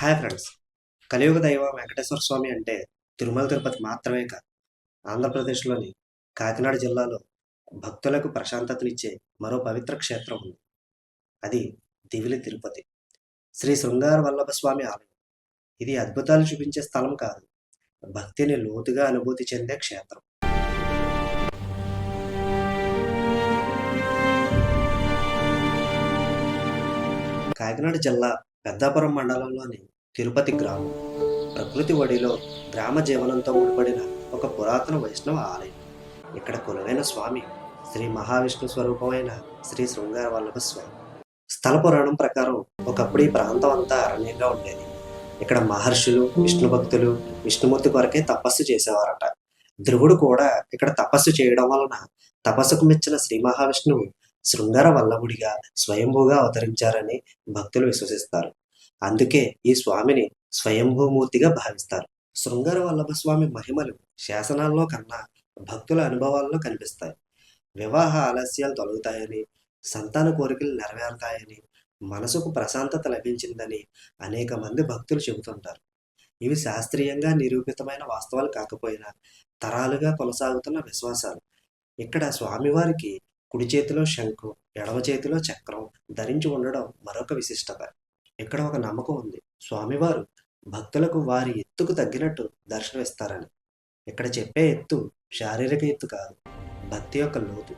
Hi friends. కలియుగ దైవం వెంకటేశ్వర స్వామి అంటే తిరుమల తిరుపతి మాత్రమే కాదు. ఆంధ్రప్రదేశ్లోని కాకినాడ జిల్లాలో భక్తులకు ప్రశాంతతనిచ్చే మరో పవిత్ర క్షేత్రం ఉంది. అది దివిలి తిరుపతి. శ్రీ శృంగార వల్లభ స్వామి ఆలయం. ఇది అద్భుతాలు చూపించే స్థలం కాదు. భక్తిని లోతుగా అనుభూతి చెందే క్షేత్రం. కాకినాడ జిల్లా పెద్దాపురం మండలంలోని తిరుపతి గ్రామం. ప్రకృతి ఒడిలో గ్రామ జీవనంతో ముడిపడిన ఒక పురాతన వైష్ణవ ఆలయం. ఇక్కడ కొలువైన స్వామి శ్రీ మహావిష్ణు స్వరూపమైన శ్రీ శృంగార వల్లభ స్వామి. స్థల పురాణం ప్రకారం ఒకప్పుడు ఈ ప్రాంతం అంతా అరణ్యంగా ఉండేది. ఇక్కడ మహర్షులు విష్ణు భక్తులు విష్ణుమూర్తి కొరకే తపస్సు చేసేవారట. ధ్రువుడు కూడా ఇక్కడ తపస్సు చేయడం వలన తపస్సుకు మెచ్చిన శ్రీ మహావిష్ణువు శృంగార వల్లభుడిగా స్వయంభూగా అవతరించారని భక్తులు విశ్వసిస్తారు. అందుకే ఈ స్వామిని స్వయంభూమూర్తిగా భావిస్తారు. శృంగార వల్లభ స్వామి మహిమలు శాసనాల్లో కన్నా భక్తుల అనుభవాల్లో కనిపిస్తాయి. వివాహ ఆలస్యాలు తొలగుతాయని సంతాన కోరికలు నెరవేరుతాయని మనసుకు ప్రశాంతత లభించిందని అనేక మంది భక్తులు చెబుతుంటారు. ఇవి శాస్త్రీయంగా నిరూపితమైన వాస్తవాలు కాకపోయినా తరాలుగా కొనసాగుతున్న విశ్వాసాలు. ఇక్కడ స్వామివారికి కుడి చేతిలో శంఖం ఎడమ చేతిలో చక్రం ధరించి ఉండడం మరొక విశిష్టత. ఇక్కడ ఒక నమ్మకం ఉంది. స్వామివారు భక్తులకు వారి ఎత్తుకు తగ్గినట్టు దర్శనమిస్తారని. ఇక్కడ చెప్పే ఎత్తు శారీరక ఎత్తు కాదు భక్తి యొక్క లోతు.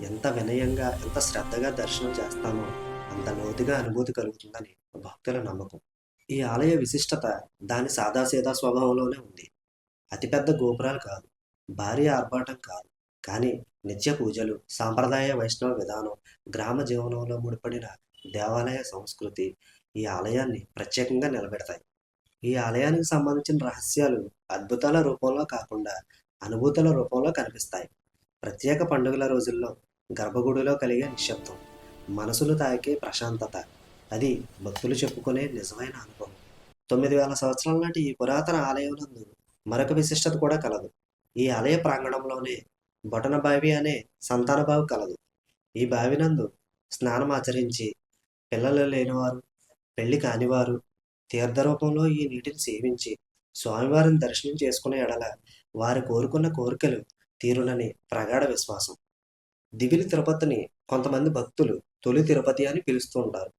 ఎంత వినయంగా ఎంత శ్రద్ధగా దర్శనం చేస్తామో అంత లోతుగా అనుభూతి కలుగుతుందని భక్తుల నమ్మకం. ఈ ఆలయ విశిష్టత దాని సాదాసీదా స్వభావంలోనే ఉంది. అతిపెద్ద గోపురాలు కాదు భారీ ఆర్భాటం కాదు. కానీ నిత్య పూజలు సాంప్రదాయ వైష్ణవ విధానం గ్రామ జీవనంలో ముడిపడిన దేవాలయ సంస్కృతి ఈ ఆలయాన్ని ప్రత్యేకంగా నిలబెడతాయి. ఈ ఆలయానికి సంబంధించిన రహస్యాలు అద్భుతాల రూపంలో కాకుండా అనుభూతుల రూపంలో కనిపిస్తాయి. ప్రత్యేక పండుగల రోజుల్లో గర్భగుడిలో కలిగే నిశ్శబ్దం మనసులు తాకే ప్రశాంతత అది భక్తులు చెప్పుకునే నిజమైన అనుభవం. తొమ్మిది వేల సంవత్సరాల నాటి ఈ పురాతన ఆలయం నందు మరొక విశిష్టత కూడా కలదు. ఈ ఆలయ ప్రాంగణంలోనే బొటన బావి అనే సంతాన బావి కలదు. ఈ బావి నందు స్నానం ఆచరించి పిల్లలు లేనివారు పెళ్ళి కానివారు. తీర్థరూపంలో ఈ నీటిని సేవించి స్వామివారిని దర్శనం చేసుకునే ఎడల వారు కోరుకున్న కోరికలు తీరునని ప్రగాఢ విశ్వాసం. దివిలి తిరుపతిని కొంతమంది భక్తులు తొలి తిరుపతి అని పిలుస్తూ ఉంటారు.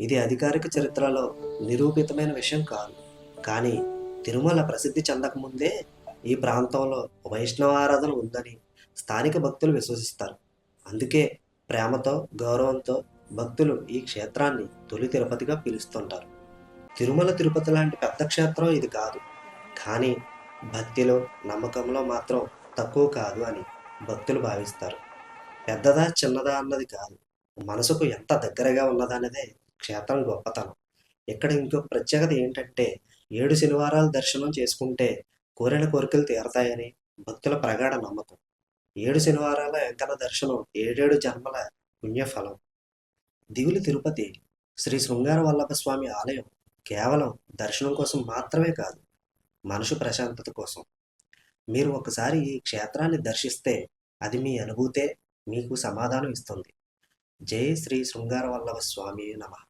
ఇది అధికారిక చరిత్రలో నిరూపితమైన విషయం కాదు. కానీ తిరుమల ప్రసిద్ధి చెందకముందే ఈ ప్రాంతంలో వైష్ణవ ఆరాధన ఉందని స్థానిక భక్తులు విశ్వసిస్తారు. అందుకే ప్రేమతో గౌరవంతో భక్తులు ఈ క్షేత్రాన్ని తొలి తిరుపతిగా పిలుస్తుంటారు. తిరుమల తిరుపతి లాంటి పెద్ద క్షేత్రం ఇది కాదు. కానీ భక్తిలో నమ్మకంలో మాత్రం తక్కువ కాదు అని భక్తులు భావిస్తారు. పెద్దదా చిన్నదా అన్నది కాదు. మనసుకు ఎంత దగ్గరగా ఉన్నదనేదే క్షేత్రం గొప్పతనం. ఇక్కడ ఇంకొక ప్రత్యేకత ఏంటంటే ఏడు శనివారాలు దర్శనం చేసుకుంటే కోరిన కోరికలు తీరతాయని భక్తుల ప్రగాఢ నమ్మకం. ఏడు శనివారాల వెంకన్న దర్శనం ఏడేడు జన్మల పుణ్యఫలం. దిగులు తిరుపతి శ్రీ శృంగార వల్లభ స్వామి ఆలయం కేవలం దర్శనం కోసం మాత్రమే కాదు మనసు ప్రశాంతత కోసం. మీరు ఒకసారి ఈ క్షేత్రాన్ని దర్శిస్తే అది మీ అనుభూతే మీకు సమాధానం ఇస్తుంది. జై శ్రీ శృంగార వల్లభ స్వామి నమః.